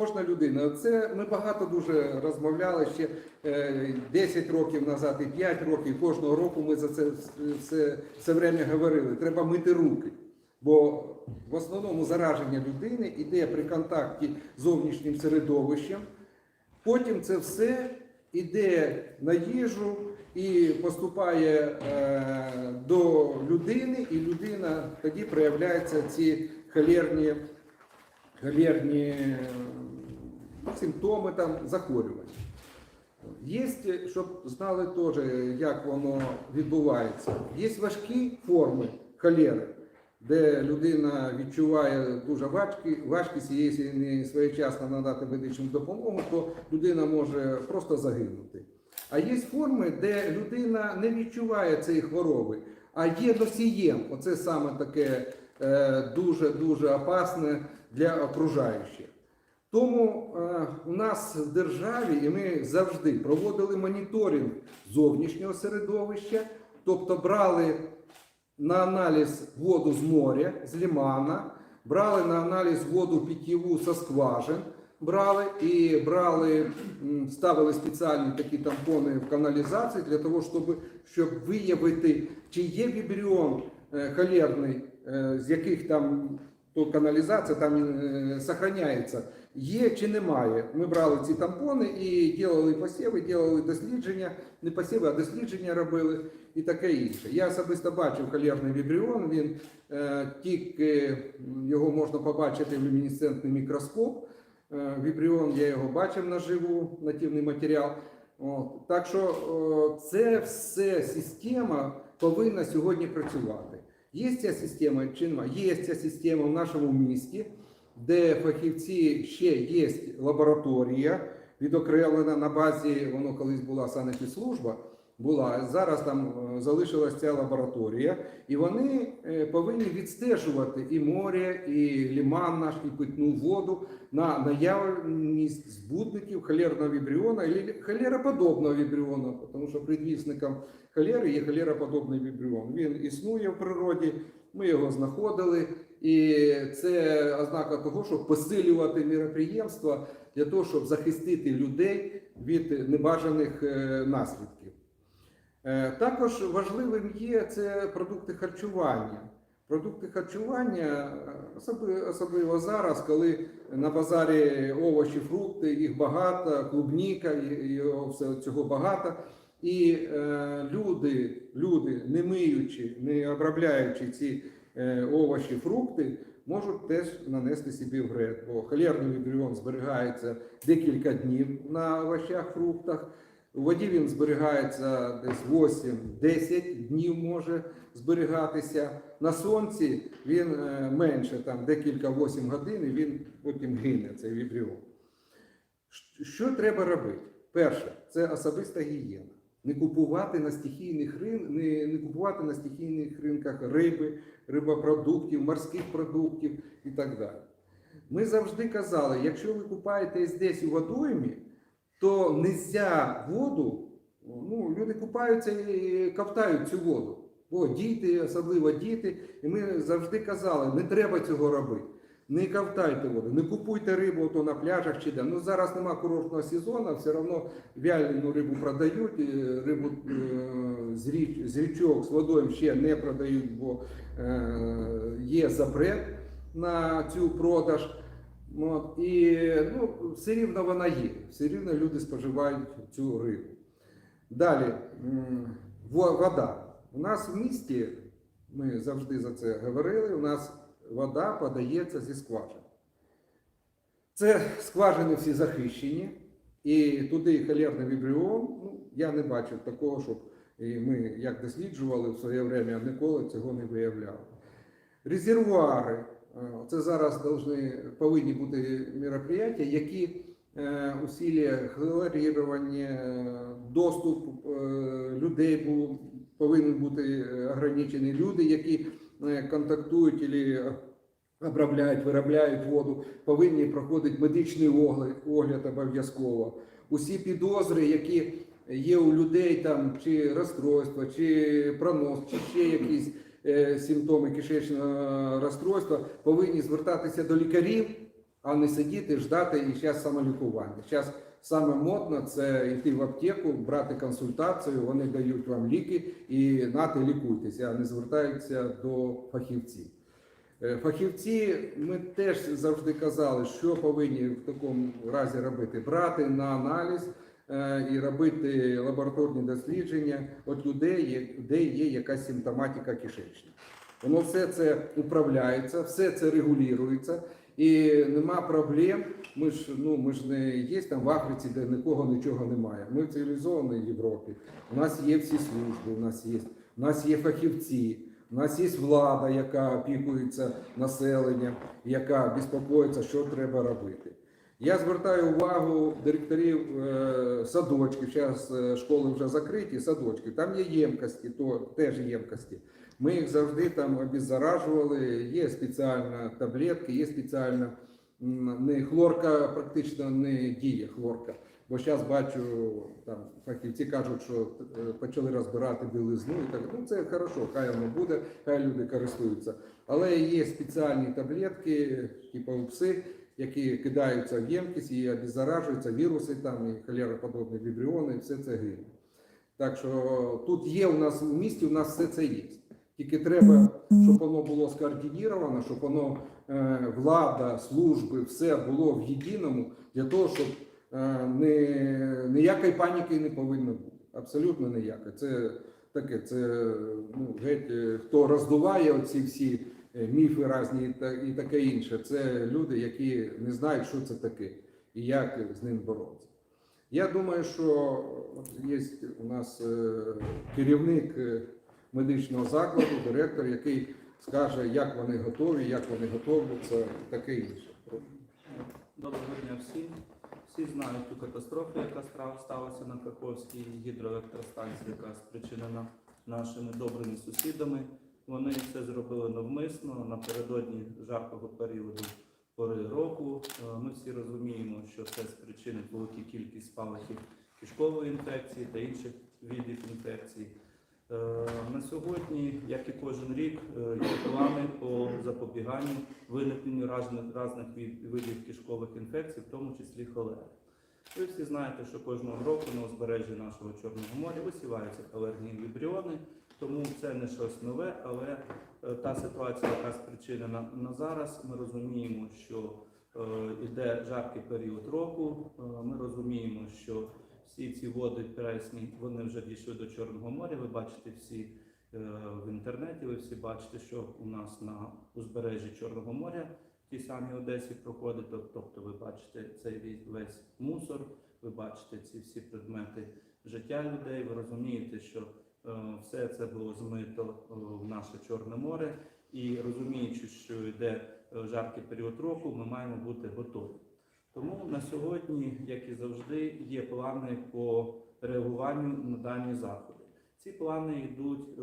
Кожна людина, це ми багато дуже розмовляли ще е, 10 років назад і 5 років. Кожного року ми за це все, все время говорили. Треба мити руки. Бо в основному зараження людини йде при контакті з зовнішнім середовищем. Потім це все йде на їжу і поступає е, до людини, і людина тоді проявляються ці холерні, холерні е, симптоми там захворювань. Є, щоб знали теж, як воно відбувається. Є важкі форми холери, де людина відчуває дуже важкі, важкість, якщо не своєчасно надати медичну допомогу, то людина може просто загинути. А є форми, де людина не відчуває цієї хвороби, а є носієм. Оце саме таке дуже-дуже опасне для окружаючих. Тому е, у нас в державі, і ми завжди проводили моніторинг зовнішнього середовища, тобто брали на аналіз воду з моря, з лімана, брали на аналіз воду питьєву со скважин, брали і брали, ставили спеціальні такі тампони в каналізації для того, щоб, щоб виявити, чи є вібріон е, холерний, е, з яких там то каналізація там е, сохраняється, є чи немає. Ми брали ці тампони і робили посіви, робили дослідження, не посіви, а дослідження робили і таке інше. Я особисто бачив холерний вібріон, він е, тільки його можна побачити в люмінесцентний мікроскоп. Е, Вібріон я його бачив наживу, нативний матеріал. От. Так що о, це все система повинна сьогодні працювати. Є ця система чи немає? Є ця система в нашому місті, де фахівці ще є лабораторія, відокремлена на базі, воно колись була санепідслужба, була, зараз там е, залишилась ця лабораторія, і вони е, повинні відстежувати і море, і ліман наш, і питну воду на наявність збудників холерного вібріона і холероподобного вібріона, тому що предвісником холери є холероподобний вібріон. Він існує в природі, ми його знаходили, і це ознака того, щоб посилювати міроприємства для того, щоб захистити людей від небажаних е, наслідків. Е, Також важливим є це продукти харчування. Продукти харчування, особливо, зараз, коли на базарі овочі, фрукти, їх багато, клубніка, і все цього багато. І е, люди, люди, не миючи, не обробляючи ці овочі, фрукти, можуть теж нанести собі вред. Бо холерний вібріон зберігається декілька днів на овочах, фруктах. У воді він зберігається десь 8-10 днів може зберігатися. На сонці він е, менше, там декілька 8 годин, і він потім гине, цей вібріон. Що треба робити? Перше, це особиста гігієна. Не купувати на стихійних рин, не, не купувати на стихійних ринках риби, рибопродуктів, морських продуктів і так далі. Ми завжди казали, якщо ви купаєтесь десь у водоймі, то нельзя воду, ну, люди купаються і ковтають цю воду. Бо діти, особливо діти, і ми завжди казали, не треба цього робити. Не ковтайте воду, не купуйте рибу то на пляжах чи де. Ну зараз нема курортного сезону, все одно вялену рибу продають, рибу е, з, річ, з річок з водою ще не продають, бо е, є запрет на цю продаж. От, і ну, все рівно вона є, все рівно люди споживають цю рибу. Далі, вода. У нас в місті, ми завжди за це говорили, у нас вода подається зі скважин. Це скважини всі захищені, і туди холерний вібріон, ну, я не бачив такого, щоб ми, як досліджували в своє время, ніколи цього не виявляли. Резервуари. Е, Це зараз должны, повинні бути мероприятия, які е, усилля хлорірування, е, доступ людей повинен бути ограничений. Люди, які контактують або обробляють, виробляють воду, повинні проходити медичний огляд, огляд обов'язково. Усі підозри, які є у людей, там чи розстройство, чи пронос, чи ще якісь е, симптоми кишечного розстройства, повинні звертатися до лікарів а не сидіти, ждати і зараз самолікування. Зараз саме модно це йти в аптеку, брати консультацію, вони дають вам ліки і нати лікуйтеся, а не звертаються до фахівців. Е, Фахівці, ми теж завжди казали, що повинні в такому разі робити: брати на аналіз е, і робити лабораторні дослідження от людей, де є якась симптоматика кишечна. Воно все це управляється, все це регулюється, і нема проблем. Ми ж ну ми ж не є там в Африці, де нікого нічого немає. Ми в цивілізованій Європі. У нас є всі служби, у нас є, у нас є фахівці. У нас є влада, яка опікується населенням, яка безпокоїться, що треба робити. Я звертаю увагу директорів е, садочків. Зараз е, школи вже закриті, садочки. Там є ємкості, то теж ємкості. Ми їх завжди там обеззаражували. Є спеціальна таблетки, є спеціальна не хлорка, практично не діє хлорка. Бо зараз бачу, там фахівці кажуть, що е, почали розбирати білизну і так. Ну це хорошо, хай воно буде, хай люди користуються. Але є спеціальні таблетки, типу упси, які кидаються в ємкість і обеззаражуються віруси, там і холероподобні вібріони, і все це гине. Так що тут є у нас у місті, у нас все це є. Тільки треба, щоб воно було скоординовано, щоб воно е, влада, служби, все було в єдиному для того, щоб не, ніякої паніки не повинно бути. Абсолютно ніякої. Це таке, це ну, геть, е, хто роздуває оці всі е, міфи різні і, таке інше. Це люди, які не знають, що це таке і як з ним боротися. Я думаю, що є у нас е, керівник е, медичного закладу, директор, який скаже, як вони готові, як вони готуються, і таке інше. Доброго дня всім. Всі знають ту катастрофу, яка сталася на Каховській гідроелектростанції, яка спричинена нашими добрими сусідами. Вони це зробили навмисно напередодні жаркого періоду пори року. Е, Ми всі розуміємо, що це спричинить велику кількість спалахів кишкової інфекції та інших видів інфекцій. Е, На сьогодні, як і кожен рік, е, є плани по запобіганню виникненню різних, видів кишкових інфекцій, в тому числі холери. Ви всі знаєте, що кожного року на узбережжі нашого Чорного моря висіваються холерні вібріони, тому це не щось нове, але е, та ситуація, яка спричинена на зараз, ми розуміємо, що йде жаркий період року. Ми розуміємо, що всі ці води пресні вони вже дійшли до Чорного моря. Ви бачите всі е, в інтернеті. Ви всі бачите, що у нас на узбережжі Чорного моря в тій самій Одесі проходить. Тобто, ви бачите цей весь- весь мусор, ви бачите ці всі предмети життя людей. Ви розумієте, що е, все це було змито е, в наше Чорне море, і розуміючи, що йде е, жаркий період року, ми маємо бути готові. Тому на сьогодні, як і завжди, є плани по реагуванню на дані заходи. Ці плани йдуть, е,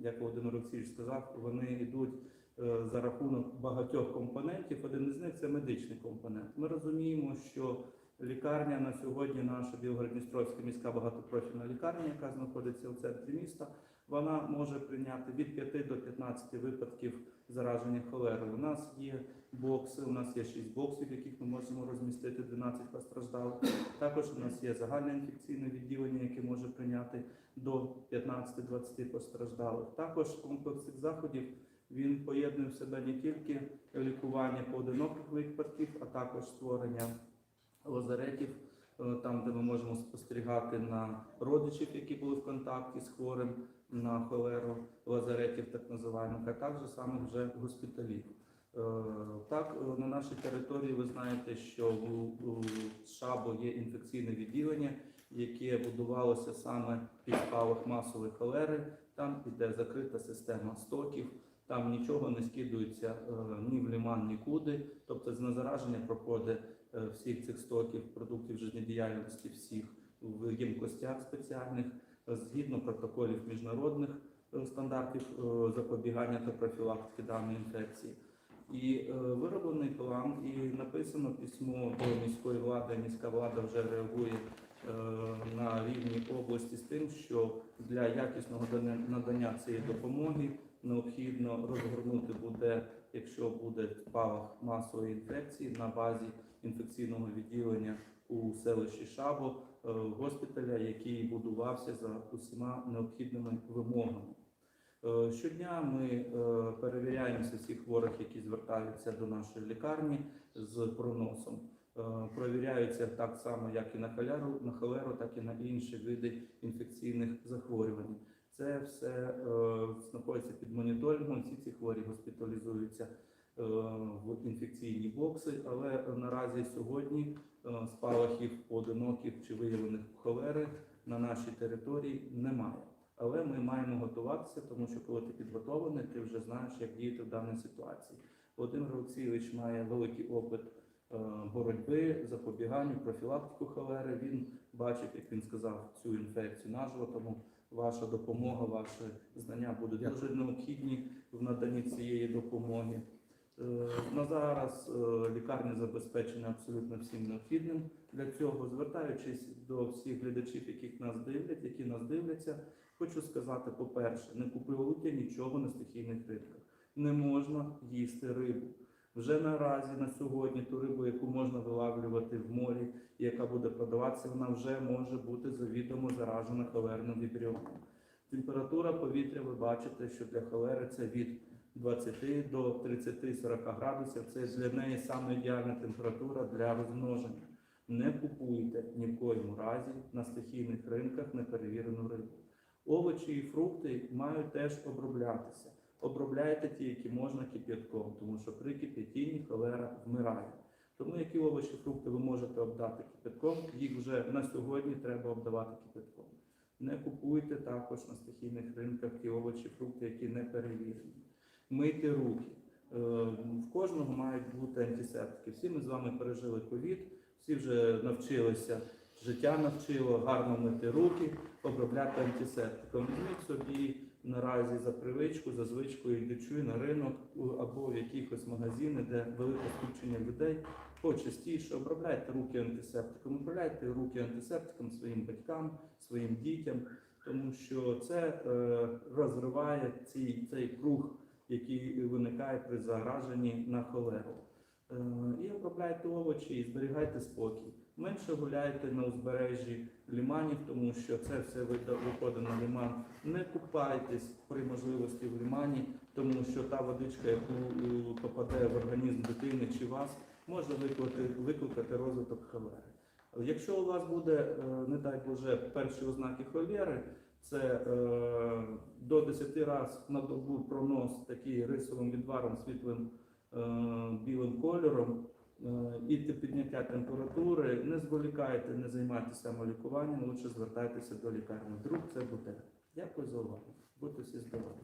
як Володимир Олексійович сказав, вони йдуть е, за рахунок багатьох компонентів. Один із них це медичний компонент. Ми розуміємо, що лікарня на сьогодні, наша Білгород-Дністровська міська багатопрофільна лікарня, яка знаходиться у центрі міста, вона може прийняти від 5 до 15 випадків зараження холерою. У нас є бокси, у нас є 6 боксів, в яких ми можемо розмістити 12 постраждалих. Також у нас є загальне інфекційне відділення, яке може прийняти до 15-20 постраждалих. Також комплекс цих заходів він поєднує в себе не тільки лікування поодиноких випадків, а також створення лазаретів, е, там, де ми можемо спостерігати на родичів, які були в контакті з хворим на холеру, лазаретів, так називаємо, а також саме вже госпіталів. Е, Так, е, на нашій території ви знаєте, що у Шабо є інфекційне відділення, яке будувалося саме під спалах масової холери. Там іде закрита система стоків, там нічого не скидується е, ні в ліман, нікуди. Тобто знезараження проходить всіх цих стоків, продуктів життєдіяльності всіх в ємкостях спеціальних, згідно протоколів міжнародних е, стандартів е, запобігання та профілактики даної інфекції. І е, вироблений план, і написано письмо до міської влади. Міська влада вже реагує на рівні області з тим, що для якісного надання цієї допомоги необхідно розгорнути буде, якщо буде спалах масової інфекції на базі інфекційного відділення у селищі Шабо, е, госпіталя, який будувався за усіма необхідними вимогами. Е, Щодня ми е, перевіряємо всіх хворих, які звертаються до нашої лікарні з проносом. Провіряються так само, як і на холеру, на холеру, так і на інші види інфекційних захворювань. Це все знаходиться під моніторингом. Всі ці хворі госпіталізуються в інфекційні бокси, але наразі сьогодні спалахів поодиноких чи виявлених холери на нашій території немає. Але ми маємо готуватися, тому що коли ти підготовлений, ти вже знаєш, як діяти в даній ситуації. Володимир Олексійович має великий опит е, боротьби, запобіганню, профілактику холери. Він бачив, як він сказав, цю інфекцію наживо, тому ваша допомога, ваші знання будуть дуже необхідні в наданні цієї допомоги. Е, На зараз е, лікарня забезпечена абсолютно всім необхідним для цього. Звертаючись до всіх глядачів, яких нас дивлять, які нас дивляться, хочу сказати: по-перше, не купуйте нічого на стихійних ринках. Не можна їсти рибу. Вже наразі на сьогодні ту рибу, яку можна вилавлювати в морі, і яка буде продаватися, вона вже може бути завідомо заражена холерним вібріоном. Температура повітря, ви бачите, що для холери це від 20 до 30-40 градусів. Це для неї саме ідеальна температура для розмноження. Не купуйте ні в коєму разі на стихійних ринках неперевірену рибу. Овочі і фрукти мають теж оброблятися. Обробляйте ті, які можна кип'ятком, тому що при кип'ятінні холера вмирає. Тому які овочі, фрукти ви можете обдати кипятком, їх вже на сьогодні треба обдавати кипятком. Не купуйте також на стихійних ринках ті овочі, фрукти, які не перевірені. Мийте руки. Е, В кожного мають бути антисептики. Всі ми з вами пережили ковід, всі вже навчилися, життя навчило гарно мити руки, обробляти антисептиком. Візьміть собі наразі за привичку, за звичкою йдучи на ринок або в якихось магазини, де велике скупчення людей, почастіше обробляйте руки антисептиком, обробляйте руки антисептиком своїм батькам, своїм дітям, тому що це е, розриває цей, цей круг, який виникає при зараженні на холеру. Е, і обробляйте овочі і зберігайте спокій. Менше гуляйте на узбережжі ліманів, тому що це все виходить на ліман. Не купайтесь при можливості в лімані, тому що та водичка, яку е, попаде в організм дитини чи вас, може викликати, викликати розвиток холери. Якщо у вас буде, е, не дай Боже, перші ознаки холери, це 10 разів на добу пронос такий рисовим відваром світлим е, білим кольором е, і те- підняття температури, не зволікайте, не займайтеся самолікуванням, лучше звертайтеся до лікарні. Друг це буде. Дякую за увагу. Будьте всі здорові.